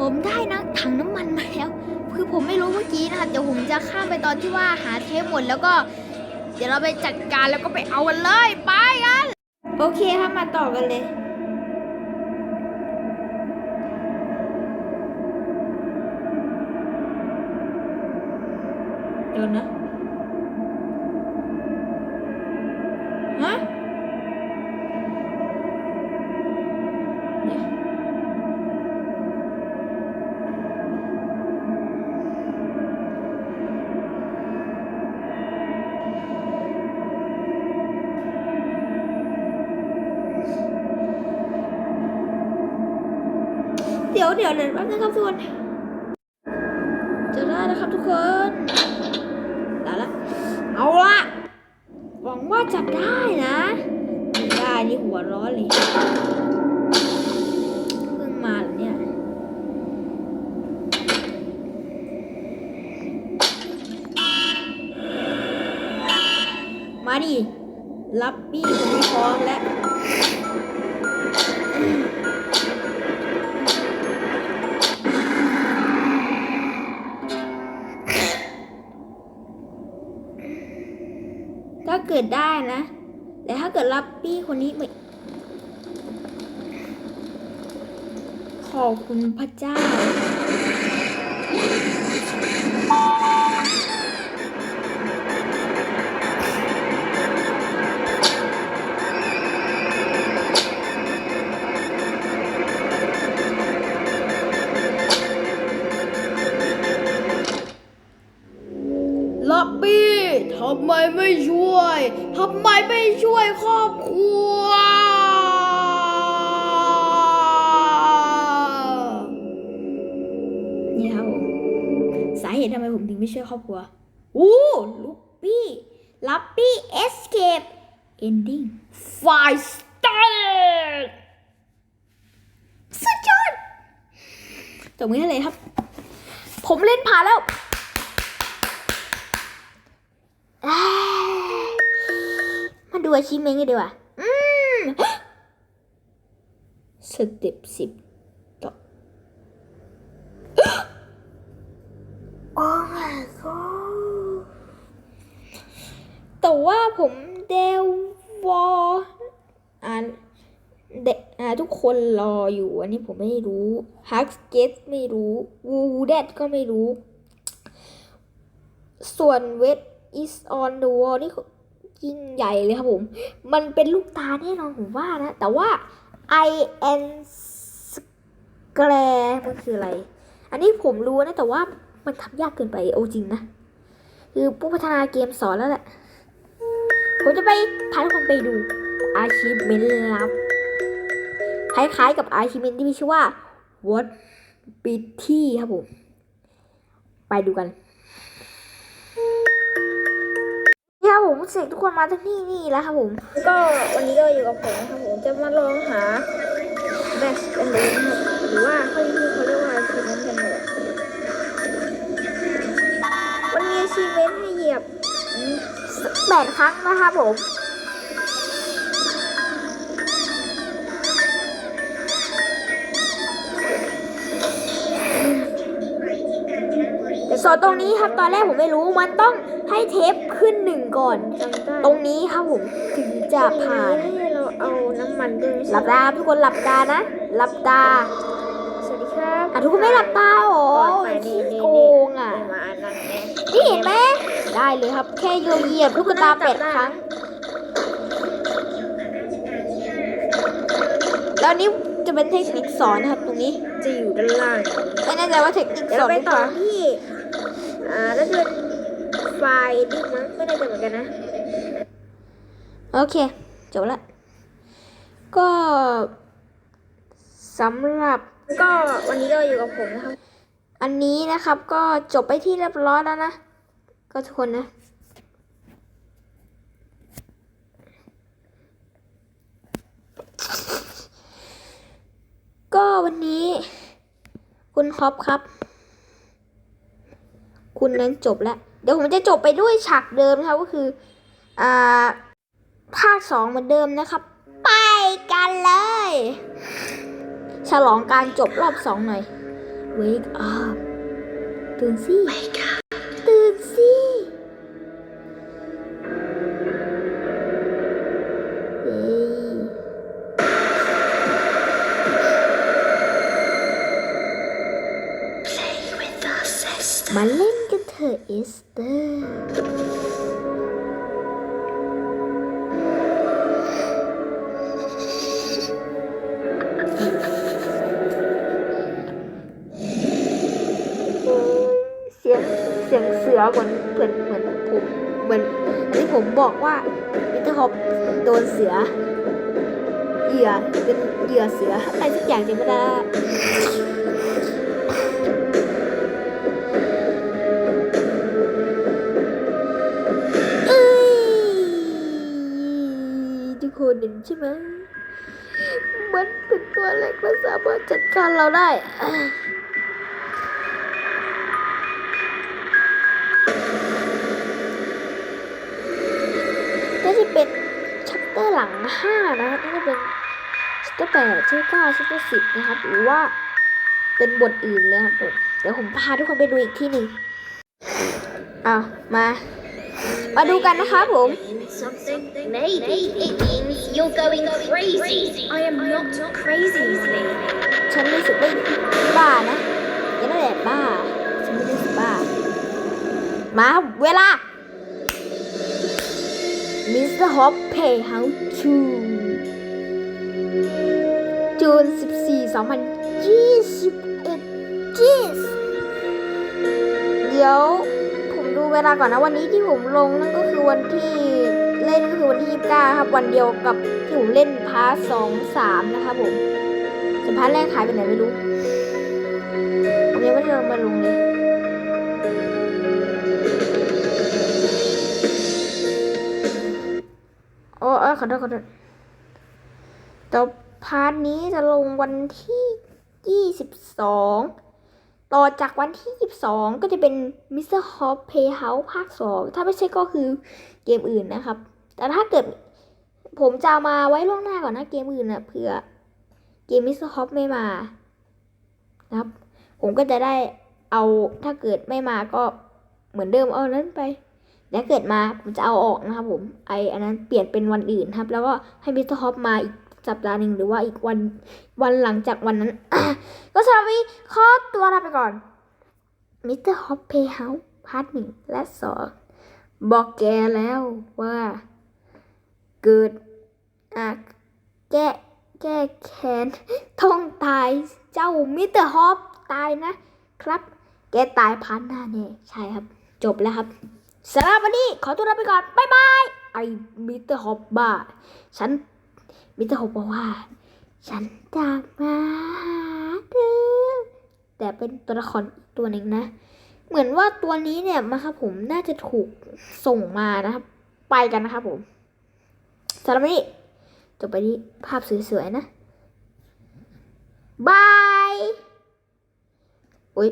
ผมได้นะถังน้ำมันมาแล้ว คือผมไม่รู้เมื่อกี้นะครับเดี๋ยวผมจะข้ามไปตอนที่ว่าหาเทปหมดแล้วก็ เดี๋ยวเราไปจัดการแล้วก็ไปเอากันเลยไปกันโอเคครับมาต่อกันเลยเดี๋ยวนะ ดี๋ยวเดี๋ยวเดี๋ยวแป๊บนึงครับทุกคนจะได้นะครับทุกคนได้ละเอาละหวังว่าจะได้นะไม่ได้นี่หัวร้อนเลยเพิ่งมาเหรอเนี่ยมาดิรับบี้ผมพร้อมแล้ว ถ้าเกิดได้นะ แต่ถ้าเกิดรับปี้คนนี้ไม่ขอบคุณพระเจ้า ไมไม่ช่วยทำไมไม่ช่วยครอบครัว นี่ครับผมสาเหตุทำไมผมถึงไม่ช่วยครอบครัว อู้ลูกปี้ลับปี้เอสเคปเอนดิ้งไฟสตาร์สุดยอดตบมือให้เลยครับ ผมเล่นผ่านแล้ว มาดูอาชีพเมนกันดีกว่าอืมสเต็ปสิบต่อโอ้ my god แต่ว่าผมเดววออ่านเด็กอ่าทุกคนรออยู่อันนี้ผมไม่รู้ฮักเกตไม่รู้ วูเดดก็ไม่รู้ ส่วนเวท is on the wall นี่ยิ่งใหญ่เลยครับผม มันเป็นลูกตาแน่นอนผมว่านะ แต่ว่า I n square มันคืออะไร อันนี้ผมรู้นะ แต่ว่ามันทำยากเกินไปเอจริงนะ คือผู้พัฒนาเกมสอนแล้วแหละ ผมจะไปพาทุกคนไปดูอาชีพเมนลับ คล้ายๆกับอาชีพเมนที่มีชื่อว่า What b i t t y ครับผม ไปดูกัน ผมเสกทุกคนมาที่นี่นี่แล้วครับผมก็วันนี้ก็อยู่กับผมครับผมจะมาลองหาแบชกันเลยนะครับหรือว่าเขาที่เขาเรียกว่าชีพนั้นกันเลยมันมีอาชีเว้นให้เหยียบแปดครั้งนะครับผมส่วนตรงนี้ครับตอนแรกผมไม่รู้มันต้องให้เทป ขึ้นหนึ่งก่อนจำได้ตรงนี้ครับผมถึงจะผ่านตรงให้เราเอาน้ำมันด้วยหลับตาครับทุกคนหลับตานะ หลับตา สวัสดีครับอะทุกคนไม่หลับตาเหรอก่อนไปนี่ขี้นี่โกงอะนี่มาอันนั้นไงนี่เห็นไหมได้เลยครับ แค่โยเหยียบลูกตาแปดครั้ง แล้วนี่จะเป็นเทคนิคสอนนะครับ ตรงนี้ จะอยู่ด้านล่างไม่แน่ใจว่าเทคนิคเดี๋ยวสอเรานไปหรือต่เปอล่าที่ อ่าแล้วจะเป็น ไฟล์ดิ้งมั้งไม่แน่ใจเหมือนกันนะ โอเค จบละ ก็สำหรับก็วันนี้ก็อยู่กับผมนะครับ อันนี้นะครับก็จบไปที่เรียบร้อยแล้วนะ ก็ทุกคนนะก็วันนี้ คุณครอปครับ คุณนั้นจบแล้ว เดี๋ยวผมจะจบไปด้วยฉากเดิมนะครับก็คืออ่าภาคสองเหมือนเดิมนะครับ ไปกันเลย ฉลองการจบรอบสองหน่อย wake up ตื่นสิตื่ เสียงเสียงเสือเหมือนเหมือนเหมือนผมเหมือนที่ผมบอกว่ามิสเตอร์ฮอปโดนเสือเหยื่อเป็นเหยื่อเสืออะไรสักอย่างจำไม่ได้ คนเห็นใช่ไหมมันเป็นตัวเล็กและสามารถจัดการเราได้น่าจะเป็นชัปเตอร์หลังห้านะน่าจะเป็นชัปเตอร์แปดชัปเตอร์เก้าชัปเตอร์สิบนะครับหรือว่าเป็นบทอื่นเลยครับผมเดี๋ยวผมพาทุกคนไปดูอีกที่หนึ่งเอามา มาดูกันนะครับผม Something? Maybe it means you're going crazy. I am not crazy, Lee. ฉันรู้สึกไม่บ้านะยังไม่ได้บ้าฉันไม่ได้รู้สึกบ้า มาเวลา Mr. Hop Pay How to จูน14 2021จีสเดี๋ยวผมดูเวลาก่อนนะวันนี้ที่ผมลงนั่นก็คือวันที่ เล่นก็คือวันที่ 29 ครับ วันเดียวกับที่ผมเล่นพาร์ทสองสามนะครับผมสัมภาษณ์แรกหายไปไหนไม่รู้ผมยังไม่ได้ลงมาลงเลยโอ้เออขอโทษขอโทษต่อพาร์ทนี้จะลงวันที่ยี่สิบสองต่อจากวันที่ยี่สิบสองก็จะเป็น Mr. Hop Playhouse ภาคสองถ้าไม่ใช่ก็คือเกมอื่นนะครับ แต่ถ้าเกิดผมจะมาไว้ล่วงหน้าก่อนนะเกมอื่นนะเผื่อเกมมิสเตอร์ฮอปไม่มานะครับ ผมก็จะได้เอาถ้าเกิดไม่มาก็เหมือนเดิมเอานั้นไปแล้วเกิดมาผมจะเอาออกนะครับผมไออันนั้นเปลี่ยนเป็นวันอื่นครับ แล้วก็ให้มิสเตอร์ฮอปมาอีกสัปดาห์หนึ่งหรือว่าอีกวันวันหลังจากวันนั้น ก็สำหรับวีขอตัวลาไปก่อนมิสเตอร์ฮอปเพย์เฮาส์พาร์ทหนึ่งและสองบอกแกแล้วว่า เกิดอะแก้แก้แค้นต้องตายเจ้ามิสเตอร์ฮอปตายนะครับ แกตายพันหน้าแน่ใช่ครับ จบแล้วครับสำหรับวันนี้ขอตัวลาไปก่อนบ๊ายบายไอ้มิสเตอร์ฮอปบ้าฉันมิสเตอร์ฮอปบอกว่า ฉันจะมาเธอแต่เป็นตัวละครตัวหนึ่งนะ เหมือนว่าตัวนี้เนี่ยมาครับผมน่าจะถูกส่งมานะครับ ไปกันนะครับผม สำหรับวันนี้จบไปที่ภาพสวยๆนะบาย อุ้ย